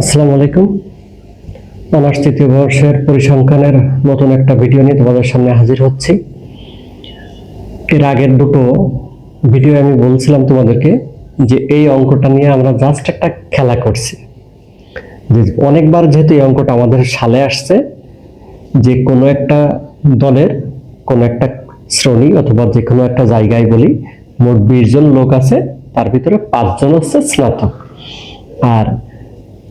আসসালামু আলাইকুম। অনার্স তৃতীয় বর্ষের পরিসংখ্যানের নতুন একটা ভিডিও নিয়ে তোমাদের সামনে হাজির হচ্ছি। এর আগের দুটো ভিডিও আমি বলছিলাম তোমাদেরকে যে এই অঙ্কটা নিয়ে আমরা জাস্ট একটা খেলা করছি। যে অনেকবার যেহেতু এই অঙ্কটা আমাদের সালে আসছে, যে কোনো একটা দলের, কোনো একটা শ্রেণি অথবা যে কোনো একটা জায়গায় বলি, মোট বিশ জন লোক আছে, তার ভিতরে পাঁচজন হচ্ছে স্নাতক। আর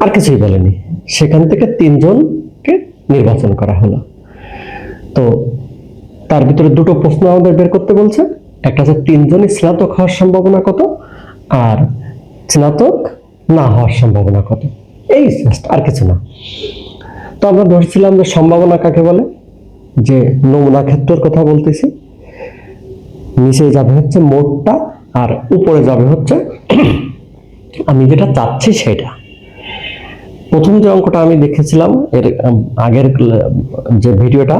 আর কিছুই বলেনি। সেখান থেকে তিনজনকে নির্বাচন করা হলো। তো তার ভিতরে দুটো প্রশ্ন আমাদের বের করতে বলছে। একটা হচ্ছে, তিনজনই স্নাতক হওয়ার সম্ভাবনা কত? আর স্নাতক না হওয়ার সম্ভাবনা কত? এই আর কিছু না। তো আমরা ধরছিলাম যে সম্ভাবনা কাকে বলে? যে নমুনা ক্ষেত্রের কথা বলতেছি। নিচে যাবে হচ্ছে মোটটা আর উপরে যাবে হচ্ছে, আমি যেটা চাচ্ছি সেটা। প্রথম যে অঙ্কটা আমি দেখেছিলাম, এর আগের যে ভিডিওটা,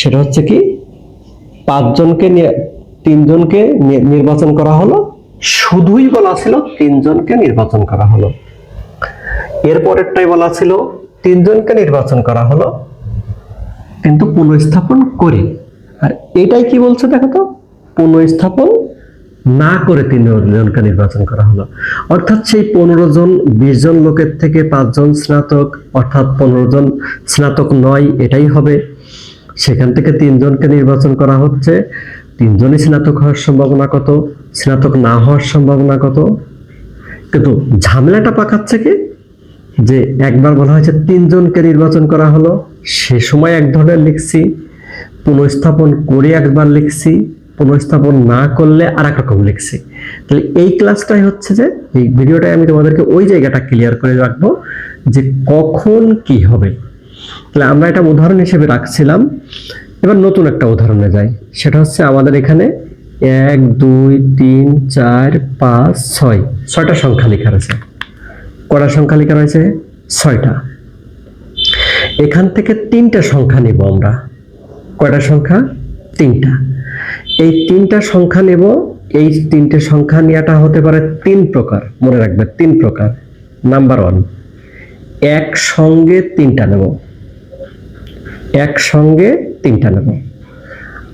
সেটা হচ্ছে কি, পাঁচজনকে নিয়ে, তিনজনকে নির্বাচন করা হলো, শুধুই বলা ছিল তিনজনকে নির্বাচন করা হলো। এরপরেরটাই বলা ছিল তিনজনকে নির্বাচন করা হলো, কিন্তু পুনঃস্থাপন করে। আর এটাই কি বলছে দেখো তো? পুনঃস্থাপন না করে তিনজনকে নির্বাচন করা হলো। অর্থাৎ সেই পনেরো জন, বিশ জন লোকের থেকে পাঁচজন স্নাতক, অর্থাৎ পনেরো জন স্নাতক নয়, এটাই হবে। সেখান থেকে তিনজনকে নির্বাচন করা হচ্ছে। তিনজনই স্নাতক হওয়ার সম্ভাবনা কত? স্নাতক না হওয়ার সম্ভাবনা কত? কিন্তু ঝামেলাটা পাকাচ্ছে কি? যে একবার বলা হয়েছে তিনজনকে নির্বাচন করা হলো, সে সময় এক ধরনের লিখছি, পুনঃস্থাপন করে একবার লিখছি পুনঃস্থাপন না করলে আর এক রকম লিখছি তাহলে এই ক্লাসটাই হচ্ছে যে, এই ভিডিওটাই আমি তোমাদেরকে ওই জায়গাটা ক্লিয়ার করে রাখব যে কখন কি হবে। তাহলে আমরা এটা উদাহরণ হিসেবে রাখছিলাম। এবার নতুন একটা উদাহরণে যাই। সেটা হচ্ছে আমাদের এখানে এক, দুই, তিন, চার, পাঁচ, ছয়। ছয়টা সংখ্যা লেখা রয়েছে। কটা সংখ্যা লেখা রয়েছে? ছয়টা। এখান থেকে তিনটা সংখ্যা নেব আমরা। কয়টা সংখ্যা? তিনটা। এই তিনটা সংখ্যা নেব, এই তিনটে সংখ্যা নেওয়াটা হতে পারে তিন প্রকার, মনে রাখবে, তিন প্রকার। নাম্বার ওয়ান একসঙ্গে তিনটা নেব। একসঙ্গে তিনটা নেব।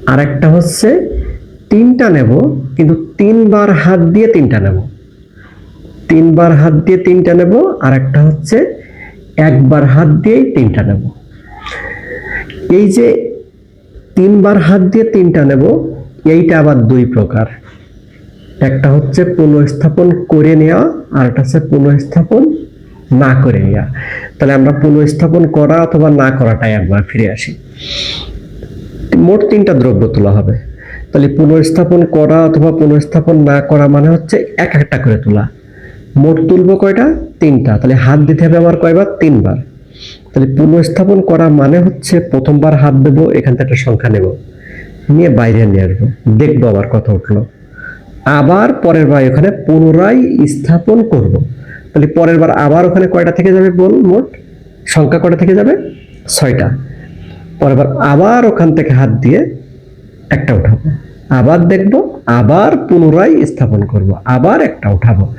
আরেকটা হচ্ছে, তিনটা নেব, কিন্তু তিনবার হাত দিয়ে তিনটা নেব। তিনবার হাত দিয়ে তিনটা নেব আর একটা হচ্ছে, একবার হাত দিয়েই তিনটা নেব। এই যে তিনবার হাত দিয়ে তিনটা নেব এইটা আবার দুই প্রকার। একটা হচ্ছে পুনঃস্থাপন করে নেওয়া আর একটা হচ্ছে পুনঃস্থাপন না করে নেওয়া তাহলে আমরা পুনঃস্থাপন করা অথবা না করাটাই একবার ফিরে আসি। মোট তিনটা দ্রব্য তোলা হবে। তাহলে পুনঃস্থাপন করা অথবা পুনঃস্থাপন না করা মানে হচ্ছে এক একটা করে তোলা। মোট তুলবো কয়টা? তিনটা। তাহলে হাত দিতে হবে আমার কয়বার? তিনবার। তাহলে পুনঃস্থাপন করা মানে হচ্ছে প্রথমবার হাত দেবো, এখান থেকে একটা সংখ্যা নেব। নিয়ে বাইরে নিয়ে আসব। দেখব আবার কথা উঠল। আবার পরের বার ওখানে পুনরায় স্থাপন করব। তাহলে পরের বার আবার ওখানে কয়টা থেকে যাবে বল মোট? সংখ্যা কয়টা থেকে যাবে? ছয়টা। পরের বার আবার ওখান থেকে হাত দিয়ে একটা উঠাবো। আবার দেখব, আবার পুনরায় স্থাপন করব, আবার একটা উঠাবো।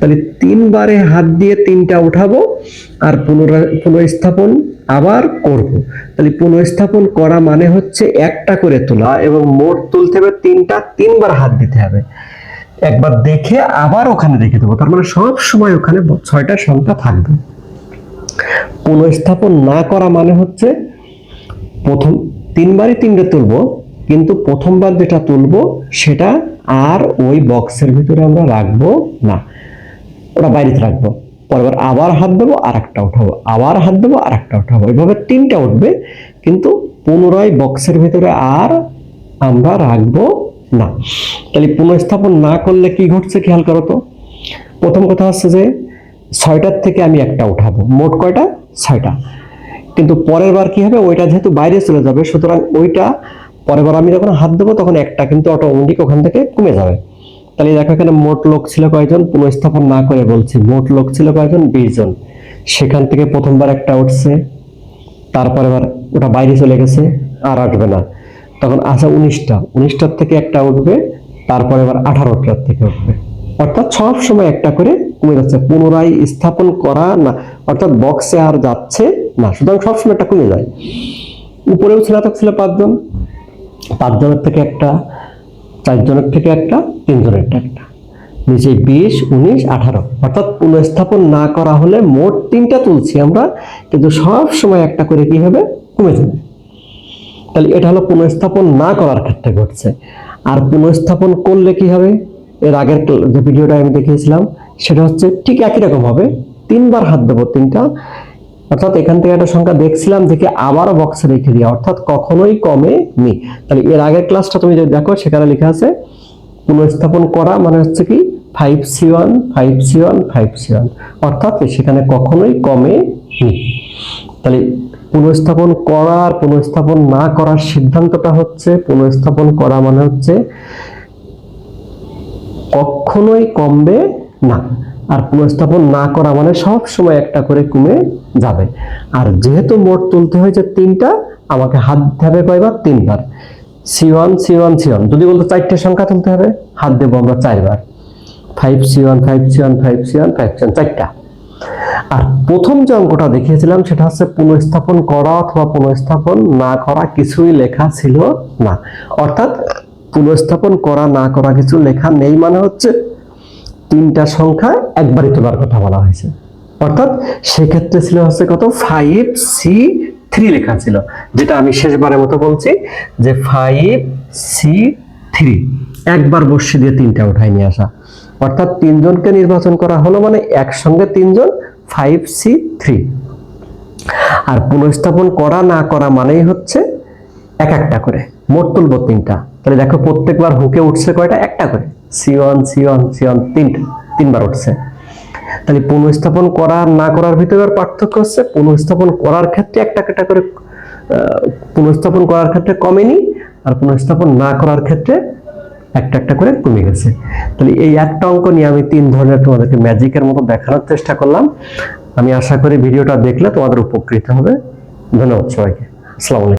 তাহলে তিনবারে হাত দিয়ে তিনটা উঠাবো আর পুনরায় পুনঃস্থাপন আবার করব। তাহলে পুনঃস্থাপন করা মানে হচ্ছে একটা করে তোলা এবং মোট তুলতে হবে তিনটা, তিনবার হাত দিতে হবে। একবার দেখে আবার ওখানে রেখে দেবো। তার মানে সব সময় ওখানে ছয়টা সংখ্যা থাকবে। পুনঃস্থাপন না করা মানে হচ্ছে প্রথম তিনবারই তিনটে তুলবো, কিন্তু প্রথমবার যেটা তুলবো সেটা আর ওই বক্সের ভিতরে আমরা রাখব না। ওটা বাইরেতে রাখব। পরবার আবার হাত দেবো আর একটা উঠাবো আবার হাত দেবো আর একটা উঠাবো এভাবে তিনটা উঠবে, কিন্তু পুনরায় বক্সের ভিতরে আর আমরা রাখব না। তাহলে পুনঃস্থাপন না করলে কি ঘটছে খেয়াল করো তো? প্রথম কথা হচ্ছে যে ছয়টার থেকে আমি একটা উঠাবো, মোট কয়টা? ছয়টা। কিন্তু পরের বার কি হবে? ওইটা যেহেতু বাইরে চলে যাবে, সুতরাং ওইটা পরের বার আমি যখন হাত দেবো, তখন একটা কিন্তু অটোমেটিক ওখান থেকে কমে যাবে। তাহলে দেখো এখানে মোট লোক ছিল কয়জন? পুনঃস্থাপন না করে বলছি, মোট লোক ছিল কয়জন? বিশ জন। সেখান থেকে প্রথমবার একটা উঠছে, তারপরে এবার ওটা বাইরে চলে গেছে, আর আসবে না। তখন আসা উনিশটা, উনিশটার থেকে একটা উঠবে, তারপরে এবার আঠারোটার থেকে উঠবে। অর্থাৎ সব সময় একটা করে কমে যাচ্ছে, পুনরায় স্থাপন করা না, অর্থাৎ বক্সে আর যাচ্ছে না, সুতরাং সবসময় একটা কমে যায়। উপরেও স্নাতক ছিল পাঁচজন। পাঁচজনের থেকে একটা চারজনের থেকে একটা, তিনজনের একটা নিচে বিশ, উনিশ, আঠারো। অর্থাৎ পুনঃস্থাপন না করা হলে মোট তিনটা তুলছি আমরা, কিন্তু সব সময় একটা করে কি হবে? কমে যাবে। তাহলে এটা হলো পুনঃস্থাপন না করার ক্ষেত্রে ঘটছে। আর পুনঃস্থাপন করলে কি হবে? এর আগের যে ভিডিওটা আমি দেখিয়েছিলাম, সেটা হচ্ছে ঠিক একই রকম হবে। তিনবার হাত দেবো তিনটা অর্থাৎ এখান থেকে একটা সংখ্যা দেখছিলাম দেখে আবারও বক্সে রেখে দিয়া, অর্থাৎ কখনোই কমে নি। তাহলে এর আগের ক্লাসটা তুমি যদি দেখো, সেখানে লেখা আছে, পুনঃস্থাপন করা মানে হচ্ছে কি five C one five C one five C one অর্থাৎ সেখানে কখনোই কমে নি। তাহলে পুনঃস্থাপন করার পুনঃস্থাপন না করার সিদ্ধান্তটা হচ্ছে, পুনঃস্থাপন করা মানে হচ্ছে, কখনোই কমবে না। আর পুনঃস্থাপন না করা মানে সব সময় একটা করে কমে যাবে। আর যেহেতু মোট তুলতে হয়েছে তিনটা, আমাকে হাত দিতে হবে কয়বার? তিনবার। C one C one C one যদি বলতো চারটে সংখ্যা তুলতে হবে, হাত দেবো আমরা চারবার। Five C one five C one five C one five C one চারটা। আর প্রথম যে অঙ্কটা দেখিয়েছিলাম, সেটা হচ্ছে পুনঃস্থাপন করা অথবা পুনঃস্থাপন না করা কিছুই লেখা ছিল না। অর্থাৎ পুনঃস্থাপন করা না করা কিছু লেখা নেই মানে হচ্ছে তিনটা সংখ্যা একবারই তোলার কথা বলা হয়েছে। অর্থাৎ সেক্ষেত্রে ছিল হচ্ছে কত? ফাইভ সি থ্রি লেখা ছিল। যেটা আমি শেষবারের মতো বলছি যে ফাইভ সি থ্রি একবার বসে দিয়ে তিনটা উঠাই নিয়ে আসা। অর্থাৎ তিনজনকে নির্বাচন করা হলো মানে একসঙ্গে তিনজন ফাইভ সি থ্রি আর পুনঃস্থাপন করা না করা মানেই হচ্ছে এক একটা করে। মোট তুলবো তিনটা। তাহলে দেখো প্রত্যেকবার হুকে উঠছে কয়টা? একটা করে। C one C one C one তিনটা তিনবার উঠছে। তাহলে পুনঃস্থাপন করা না করার ভিতরে পার্থক্য হচ্ছে, পুনঃস্থাপন করার ক্ষেত্রে একটা একটা করে পুনঃস্থাপন করার ক্ষেত্রে কমেনি আর পুনঃস্থাপন না করার ক্ষেত্রে একটা একটা করে কমে গেছে। তাহলে এই একটা অঙ্ক নিয়ে আমি তিন ধরনের তোমাদেরকে ম্যাজিকের মতো দেখানোর চেষ্টা করলাম। আমি আশা করি ভিডিওটা দেখলে তোমাদের উপকৃত হবে। ধন্যবাদ সবাইকে। আসসালামু